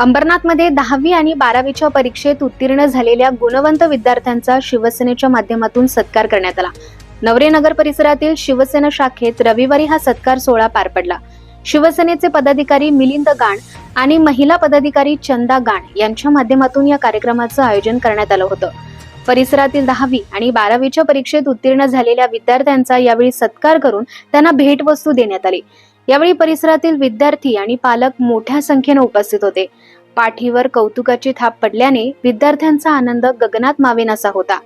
अंबरनाथमध्ये दहावी आणि बारावीच्या परीक्षेत उत्तीर्ण झालेल्या गुणवंत विद्यार्थ्यांचा शिवसेनेच्या माध्यमातून सत्कार करण्यात आला. नवरे नगर परिसरातील शिवसेना शाखेत रविवारी हा सत्कार सोहळा पार पडला. शिवसेनेचे पदाधिकारी मिलिंद गाण आणि महिला पदाधिकारी चंदा गाण यांच्या माध्यमातून या कार्यक्रमाचं आयोजन करण्यात आलं होतं. परिसरातील दहावी आणि बारावीच्या परीक्षेत उत्तीर्ण झालेल्या विद्यार्थ्यांचा यावेळी सत्कार करून त्यांना भेटवस्तू देण्यात आली. यावेळी परिसरातील विद्यार्थी आणि पालक मोठ्या संख्येने उपस्थित होते. पाठीवर कौतुकाची थाप पडल्याने विद्यार्थ्यांचा आनंद गगनात मावेनासा होता.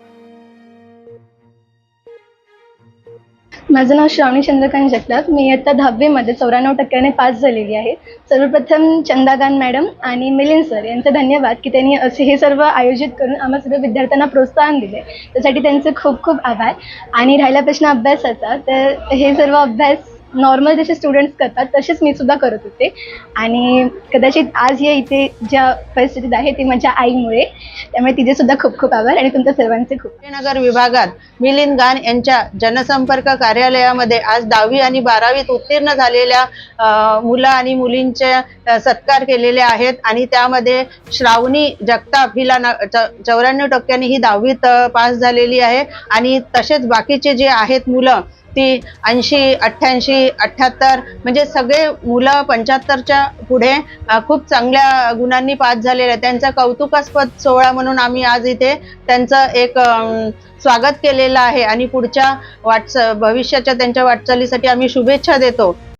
माझं नाव श्रावणी चंद्रकांत जगताप. मी इयत्ता दहावीमध्ये चौऱ्याण्णव टक्क्याने पास झालेली आहे. सर्वप्रथम चंदागान मॅडम आणि मिलिंद सर यांचे धन्यवाद की त्यांनी असे हे सर्व आयोजित करून आम्हा सर्व विद्यार्थ्यांना प्रोत्साहन दिले. त्यासाठी त्यांचे खूप खूप आभार. आणि राहिला प्रश्न अभ्यासाचा तर हे सर्व अभ्यास नॉर्मल जसे स्टुडंट्स करतात तसेच मी सुद्धा करत होते. आणि कदाचित आज या इथे ज्या परिस्थितीत आहे ती माझ्या आईमुळे. त्यामुळे तिचे सुद्धा खूप खूप आभार आणि तुमच्या सर्वांचे खूप नगर विभागात मिलिंद गान यांच्या जनसंपर्क कार्यालयामध्ये आज दहावी आणि बारावीत उत्तीर्ण झालेल्या मुलं आणि मुलींचे सत्कार केलेले आहेत. आणि त्यामध्ये श्रावणी जगताप हिला चौऱ्याण्णव टक्क्यांनी ही दहावीत पास झालेली आहे. आणि तसेच बाकीचे जे आहेत मुलं ती ऐंशी अठ्ठ्याऐंशी अठ्ठ्याहत्तर म्हणजे सगळे मुलं पंच्याहत्तरच्या पुढे खूप चांगल्या गुणांनी पास झालेले आहेत. त्यांचा कौतुकास्पद सोहळा म्हणून आम्ही आज इथे त्यांचं एक स्वागत केलेलं आहे. आणि पुढच्या वाटच भविष्याच्या त्यांच्या वाटचालीसाठी आम्ही शुभेच्छा देतो.